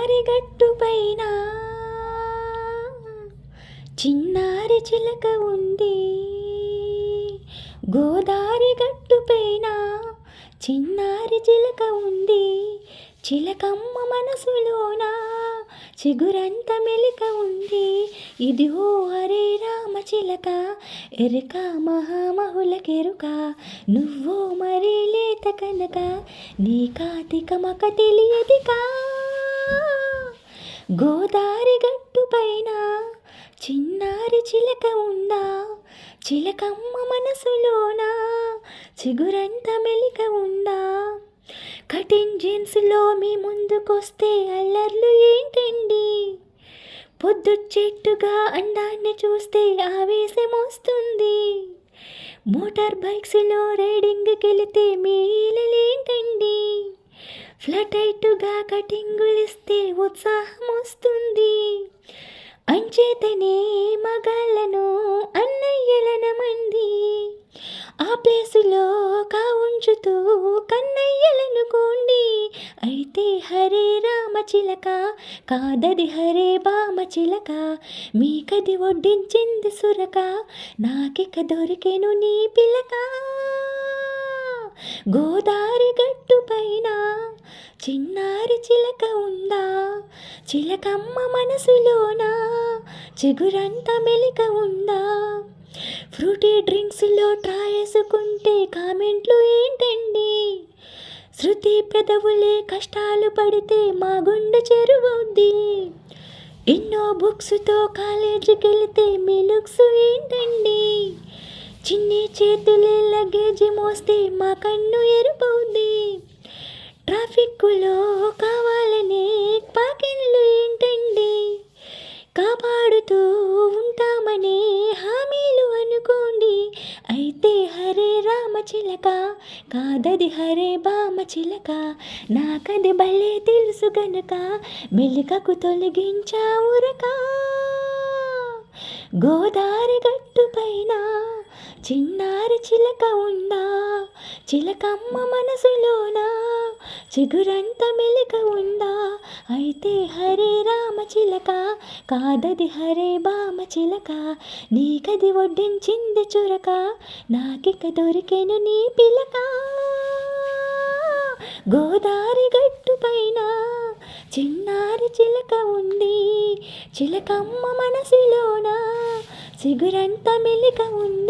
గోదారి గట్టు పైన చిన్నారి చిలక ఉంది. గోదారి గట్టు పైన చిన్నారి చిలక ఉంది. చిలకమ్మ మనసులోన. చిగురంత మెలిక ఉంది. ఇదిగో హరే రామ చిలక. ఎరుక మహామహులకెరుక నువ్వో మరి లేత కనుక. నీ కాతిక మక తెలియదికా. గోదారి గట్టు పైన చిన్నారి చిలక ఉందా? చిలకమ్మ మనసులోన? చిగురంత మెలిక ఉందా? కటింగ్ జీన్స్లో మీ ముందుకొస్తే అల్లర్లు ఏంటండి? పొద్దు చెట్టుగా అందాన్ని చూస్తే ఆవేశం వస్తుంది మోటార్ బైక్స్లో రైడింగ్కి వెళితే మేలలేంటండి ఫ్లటైటుగా కటింగులిస్తే ఉత్సాహం వస్తుంది అంచేతనే మగాళ్ళను అన్నయ్యలనమంది. ఆ ప్లేసులో కావుంచుతూ కన్నయ్యలను కోండి. అయితే హరే రామ చిలక కాదది హరే బామ చిలక మీకది వడ్డించింది సురక నాకిక దొరికెను నీ పిలక. గోదారి గట్టు పైన చిన్నారి చిలక ఉందా? చిలకమ్మ మనసులోనా? చిగురంత మెలిక ఉందా? ఫ్రూటీ డ్రింక్స్లో ట్రాయేసుకుంటే కామెంట్లు ఏంటండి? శృతి పెదవులే కష్టాలు పడితే మా గుండె చెరువుద్ది. ఎన్నో బుక్స్తో కాలేజీకి వెళితే మీ లుక్స్ ఏంటండి? చిన్ని చేతులే లగేజ్ మోస్తే మా కన్ను ఎరుపవుద్ది చిలక కాదది హరే బామ చిలక నాకది భలే తెలుసు గనక మెలికకు తొలగించావురక గోదారి గట్టు పైన చిన్నారి చిలక ఉందా చిలకమ్మ మనసులోనా చిగురంత మెలిక ఉందా అయితే హరే చిలక కాదది హరే బామ చిలక నీకది వడ్డించింది చురక నాకిక దొరికెను నీ పిలక. గోదారి గట్టు పైన చిన్నారి చిలక ఉంది చిలకమ్మ మనసులోన సిగురంత మెలిక ఉంది.